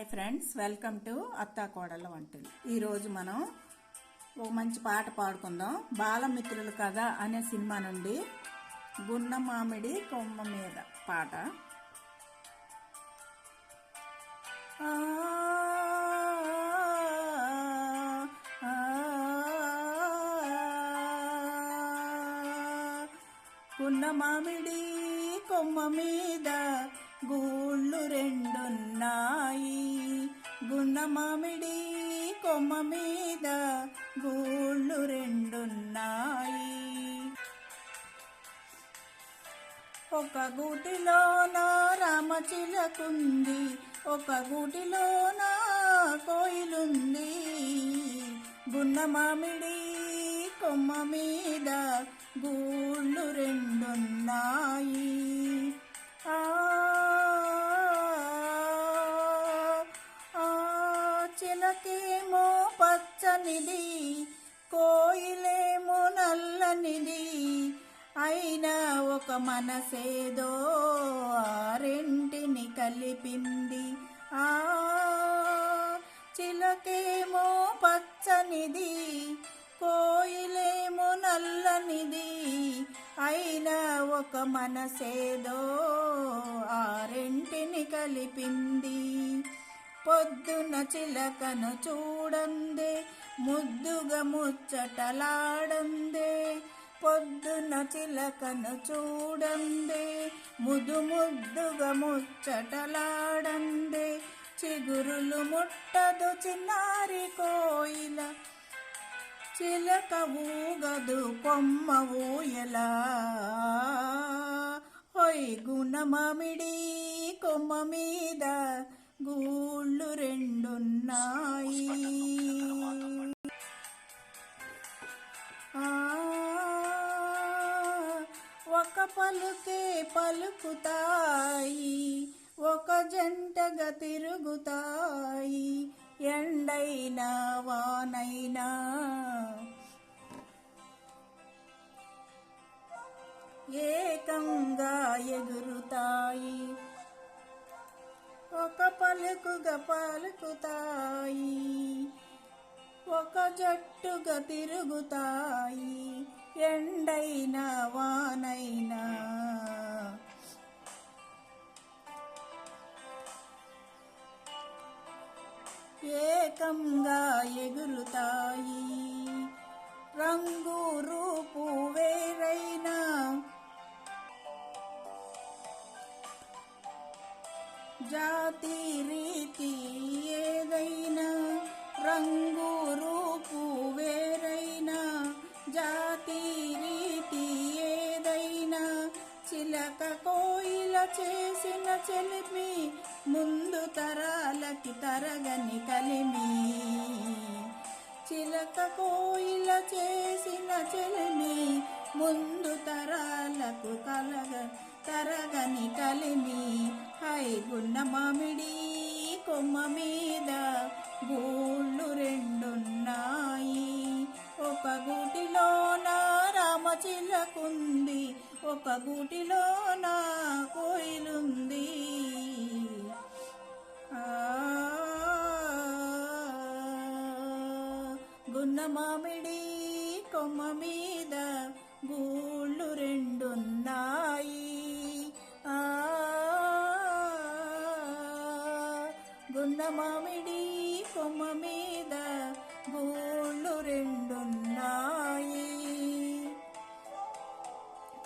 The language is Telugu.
హాయ్ ఫ్రెండ్స్ వెల్కమ్ టు అత్తా కోడల వంటలు ఈరోజు మనం ఒక మంచి పాట పాడుకుందాం. బాలమిత్రులు కదా అనే సినిమా నుండి గున్న మామిడి కొమ్మ మీద పాట. ఆ, గున్న మామిడి కొమ్మ మీద గూళ్ళు రెండున్నాయి. గున్న మామిడి కొమ్మ మీద గూళ్ళు రెండున్నాయి. ఒక గూటిలోన రామచిలకుంది ఒక గూటిలోన కోయిలుంది. గున్న మామిడి కొమ్మ మీద గూళ్ళు రెండున్నాయి. పచ్చనిది కోయిలేమో నల్లనిది అయినా ఒక మనసేదో ఆ రెంటిని కలిపింది. ఆ చిలకేమో పచ్చనిది కోయిలేమో నల్లనిది అయినా ఒక మనసేదో ఆ రెంటిని కలిపింది. పొద్దున చిలకను చూడందే ముద్దుగా ముచ్చటలాడందే పొద్దున చిలకను చూడందే ముదు ముద్దుగా ముచ్చటలాడందే చిగురులు ముట్టదు చిన్నారి కోయిల చిలక ఊగదు కొమ్మ ఊయలా. హొయ్ గుణమామిడి కొమ్మ మీద గూళ్ళు రెండున్నాయి. ఒక పలుకే పలుకుతాయి ఒక జంటగా తిరుగుతాయి ఎండైనా వానైనా. ఏకంగా ఎగురుతాయి ఒక పలుకుగా పలుకుతాయి ఒక జట్టుగా తిరుగుతాయి ఎండైనా వానైనా. ఏకంగా ఎగురుతాయి రంగు రూపు వేరైనా. జాతి రీతి ఏదైనా రంగు చేసిన చెలిమి ముందు తరాలకి తరగని కలిమి. చిలక కోయిల చేసిన చెలిమి ముందు తరాలకు కలగ తరగని కలిమి. హై గున్న మామిడి కొమ్మ మీద గూళ్ళు రెండున్నాయి. ఒక గూటిలోన రామచిలకుంది ఒక నా కోయిలుంది. ఆ గున్న మామిడి కొమ్మ మీద గూళ్ళు రెండున్నాయి. ఆ గున్న మామిడి కొమ్మ మీద గూళ్ళు రెండున్నాయి.